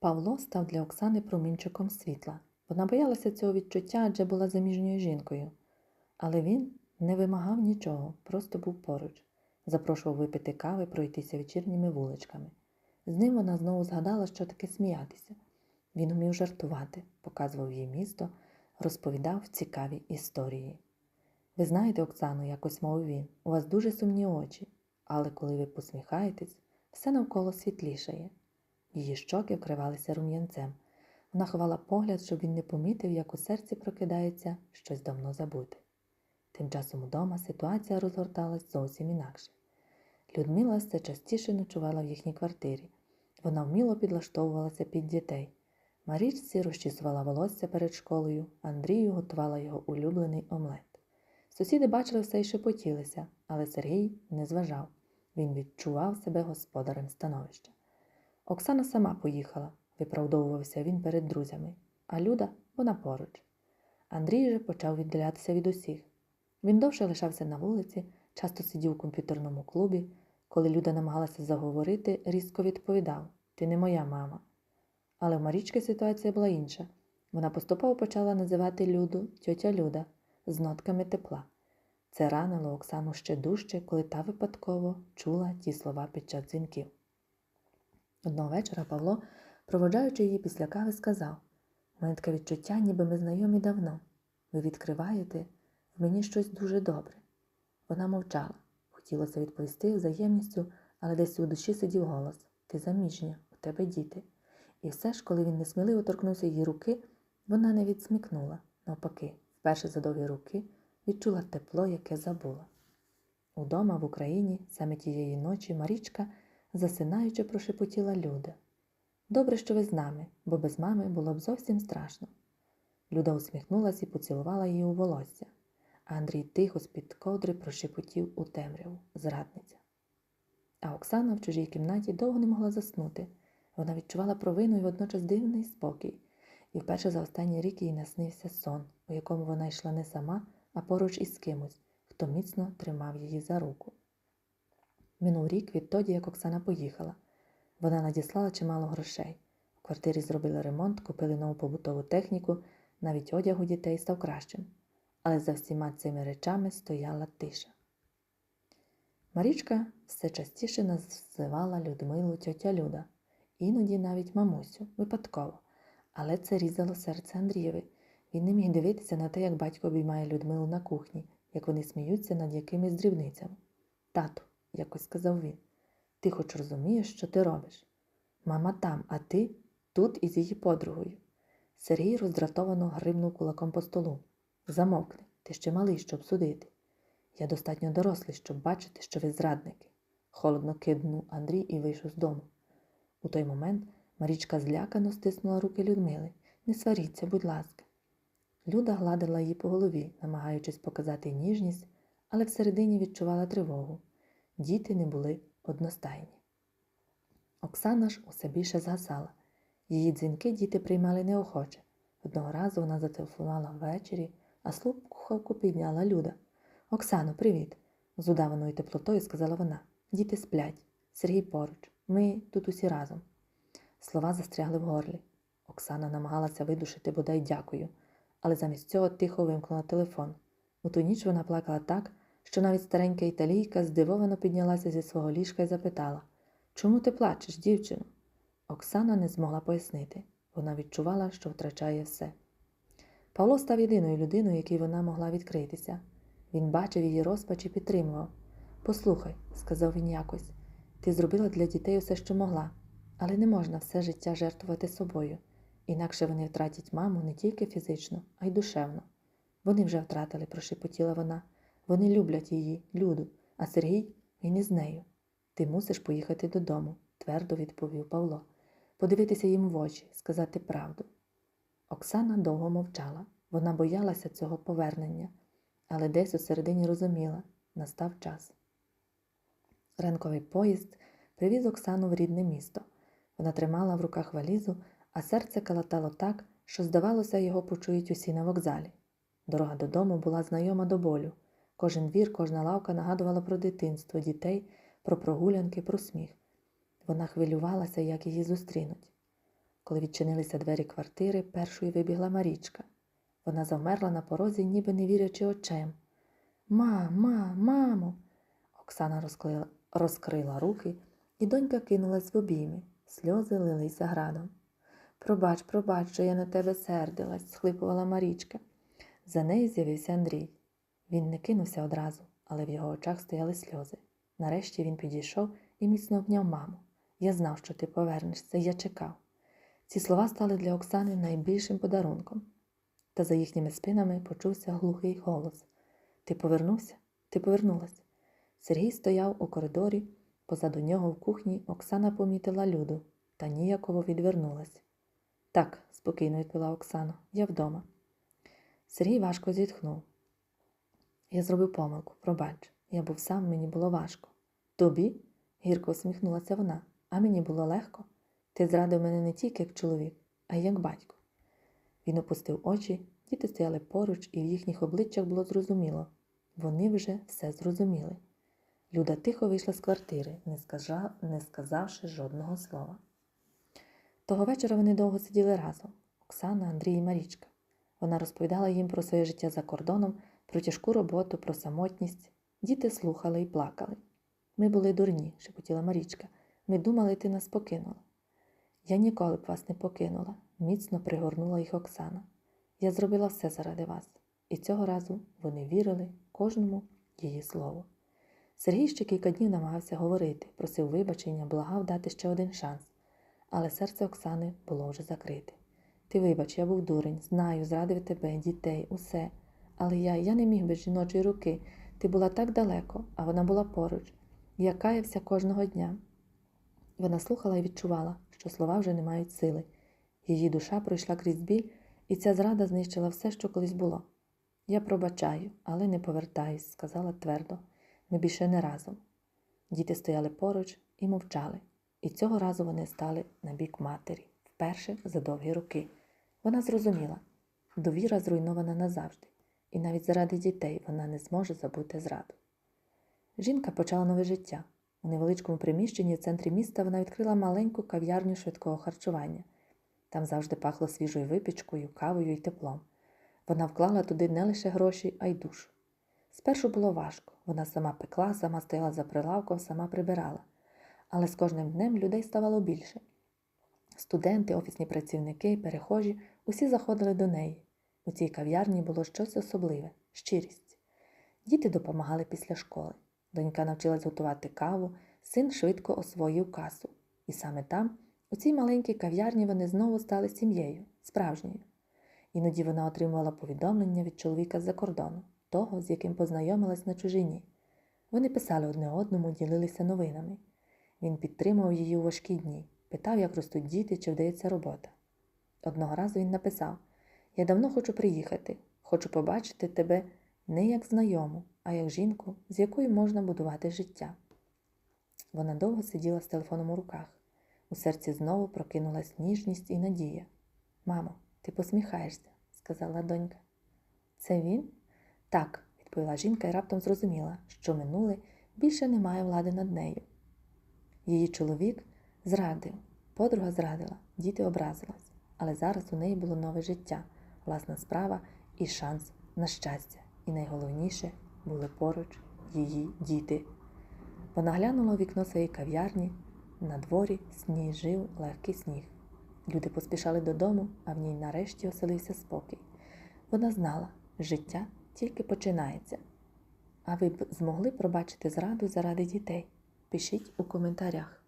Павло став для Оксани промінчиком світла. Вона боялася цього відчуття, адже була заміжньою жінкою. Але він не вимагав нічого, просто був поруч, запрошував випити кави, пройтися вечірніми вуличками. З ним вона знову згадала, що таке сміятися. Він умів жартувати, показував їй місто, розповідав цікаві історії. Ви знаєте, Оксано, якось мовив він, у вас дуже сумні очі, але коли ви посміхаєтесь, все навколо світлішає. Її щоки вкривалися рум'янцем. Вона ховала погляд, щоб він не помітив, як у серці прокидається щось давно забуте. Тим часом удома ситуація розгорталась зовсім інакше. Людмила все частіше ночувала в їхній квартирі. Вона вміло підлаштовувалася під дітей. Марічці розчісувала волосся перед школою, Андрію готувала його улюблений омлет. Сусіди бачили все і шепотілися, але Сергій не зважав. Він відчував себе господарем становища. Оксана сама поїхала, виправдовувався він перед друзями, а Люда вона поруч. Андрій же почав відділятися від усіх. Він довше лишався на вулиці, часто сидів у комп'ютерному клубі. Коли Люда намагалася заговорити, різко відповідав Ти не моя мама. Але в Марічки ситуація була інша. Вона поступово почала називати Люду тьотя Люда з нотками тепла. Це ранило Оксану ще дужче, коли та випадково чула ті слова під час дзвінків. Одного вечора Павло, проводжаючи її після кави, сказав У таке відчуття, ніби ми знайомі давно. Ви відкриваєте в мені щось дуже добре. Вона мовчала. Хотілося відповісти взаємністю, але десь у душі сидів голос Ти заміжня, у тебе діти. І все ж, коли він несміливо торкнувся її руки, вона не відсмикнула. Навпаки, вперше за довгі руки відчула тепло, яке забула. Удома в Україні саме тієї ночі Марічка, засинаючи, прошепотіла Люда. Добре, що ви з нами, бо без мами було б зовсім страшно. Люда усміхнулася і поцілувала її у волосся, а Андрій тихо з-під ковдри прошепотів у темряву зрадниця. А Оксана в чужій кімнаті довго не могла заснути. Вона відчувала провину і водночас дивний спокій, і вперше за останній рік їй наснився сон, у якому вона йшла не сама, а поруч із кимось, хто міцно тримав її за руку. Минув рік відтоді, як Оксана поїхала. Вона надіслала чимало грошей. У квартирі зробили ремонт, купили нову побутову техніку, навіть одяг у дітей став кращим. Але за всіма цими речами стояла тиша. Марічка все частіше називала Людмилу тьотя Люда, іноді навіть мамусю, випадково. Але це різало серце Андрієві. Він не міг дивитися на те, як батько обіймає Людмилу на кухні, як вони сміються над якимись дрібницями. Тату, якось сказав він, ти хоч розумієш, що ти робиш? Мама там, а ти тут із її подругою. Сергій роздратовано гривнув кулаком по столу. Замовкни, ти ще малий, щоб судити. Я достатньо дорослий, щоб бачити, що ви зрадники. Холодно киднув Андрій і вийшов з дому. У той момент Марічка злякано стиснула руки Людмили. Не сваріться, будь ласка. Люда гладила її по голові, намагаючись показати ніжність, але всередині відчувала тривогу. Діти не були одностайні. Оксана ж усе більше згасала. Її дзвінки діти приймали неохоче. Одного разу вона зателефонувала ввечері, а слухавку підняла Люда. Оксано, привіт, з удаваною теплотою сказала вона. Діти сплять. Сергій поруч. Ми тут усі разом. Слова застрягли в горлі. Оксана намагалася видушити бодай дякую, але замість цього тихо вимкнула телефон. У ту ніч вона плакала так, що навіть старенька італійка здивовано піднялася зі свого ліжка і запитала Чому ти плачеш, дівчино? Оксана не змогла пояснити. Вона відчувала, що втрачає все. Павло став єдиною людиною, якій вона могла відкритися. Він бачив її розпач і підтримував. Послухай, сказав він якось, ти зробила для дітей усе, що могла, але не можна все життя жертвувати собою, інакше вони втратять маму не тільки фізично, а й душевно. Вони вже втратили, прошепотіла вона. Вони люблять її, люду, а Сергій він із нею. Ти мусиш поїхати додому, твердо відповів Павло. Подивитися їм в очі, сказати правду. Оксана довго мовчала. Вона боялася цього повернення, але десь у середині розуміла настав час. Ранковий поїзд привіз Оксану в рідне місто. Вона тримала в руках валізу, а серце калатало так, що, здавалося, його почують усі на вокзалі. Дорога додому була знайома до болю. Кожен двір, кожна лавка нагадувала про дитинство, дітей, про прогулянки, про сміх. Вона хвилювалася, як її зустрінуть. Коли відчинилися двері квартири, першою вибігла Марічка. Вона завмерла на порозі, ніби не вірячи очем. Ма, ма, мамо. Оксана розклила, розкрила руки, і донька кинулась в обійми. Сльози лилися градом. Пробач, пробач, що я на тебе сердилась, схлипувала Марічка. За нею з'явився Андрій. Він не кинувся одразу, але в його очах стояли сльози. Нарешті він підійшов і міцно обняв маму. Я знав, що ти повернешся, я чекав. Ці слова стали для Оксани найбільшим подарунком. Та за їхніми спинами почувся глухий голос. Ти повернувся? Ти повернулась. Сергій стояв у коридорі, позаду нього в кухні Оксана помітила люду та ніяково відвернулась. Так, спокійно відповіла Оксана, я вдома. Сергій важко зітхнув. Я зробив помилку, пробач, я був сам, мені було важко. Тобі? гірко усміхнулася вона, а мені було легко. Ти зрадив мене не тільки як чоловік, а й як батько. Він опустив очі, діти стояли поруч, і в їхніх обличчях було зрозуміло. Вони вже все зрозуміли. Люда тихо вийшла з квартири, не, скажа, не сказавши жодного слова. Того вечора вони довго сиділи разом Оксана, Андрій і Марічка. Вона розповідала їм про своє життя за кордоном, про тяжку роботу, про самотність. Діти слухали і плакали. Ми були дурні, шепотіла Марічка. Ми думали, ти нас покинула. Я ніколи б вас не покинула, міцно пригорнула їх Оксана. Я зробила все заради вас. І цього разу вони вірили кожному її слову. Сергій ще кілька днів намагався говорити, просив вибачення, благав дати ще один шанс. Але серце Оксани було вже закрите. Ти вибач, я був дурень, знаю, зрадив тебе, дітей, усе. Але я, я не міг без жіночої руки. Ти була так далеко, а вона була поруч. Я каявся кожного дня. Вона слухала і відчувала, що слова вже не мають сили. Її душа пройшла крізь біль, і ця зрада знищила все, що колись було. Я пробачаю, але не повертаюсь, сказала твердо. Ми більше не разом. Діти стояли поруч і мовчали, і цього разу вони стали на бік матері, вперше за довгі роки. Вона зрозуміла довіра зруйнована назавжди, і навіть заради дітей вона не зможе забути зраду. Жінка почала нове життя. У невеличкому приміщенні в центрі міста вона відкрила маленьку кав'ярню швидкого харчування. Там завжди пахло свіжою випічкою, кавою і теплом. Вона вклала туди не лише гроші, а й душу. Спершу було важко. Вона сама пекла, сама стояла за прилавком, сама прибирала. Але з кожним днем людей ставало більше. Студенти, офісні працівники, перехожі усі заходили до неї. У цій кав'ярні було щось особливе щирість. Діти допомагали після школи. Донька навчилась готувати каву, син швидко освоїв касу. І саме там, у цій маленькій кав'ярні, вони знову стали сім'єю, справжньою. Іноді вона отримувала повідомлення від чоловіка з-за кордону, того, з яким познайомилась на чужині. Вони писали одне одному, ділилися новинами. Він підтримував її у важкі дні, питав, як ростуть діти, чи вдається робота. Одного разу він написав: Я давно хочу приїхати, хочу побачити тебе не як знайому, а як жінку, з якою можна будувати життя. Вона довго сиділа з телефоном у руках. У серці знову прокинулась ніжність і надія. Мамо, ти посміхаєшся, сказала донька. Це він? Так, відповіла жінка і раптом зрозуміла, що минуле більше не має влади над нею. Її чоловік зрадив, подруга зрадила, діти образились, але зараз у неї було нове життя, власна справа і шанс на щастя. І найголовніше були поруч її діти. Вона глянула вікно своєї кав'ярні. На дворі сніжив легкий сніг. Люди поспішали додому, а в ній нарешті оселився спокій. Вона знала, життя тільки починається. А ви б змогли пробачити зраду заради дітей? Пишіть у коментарях.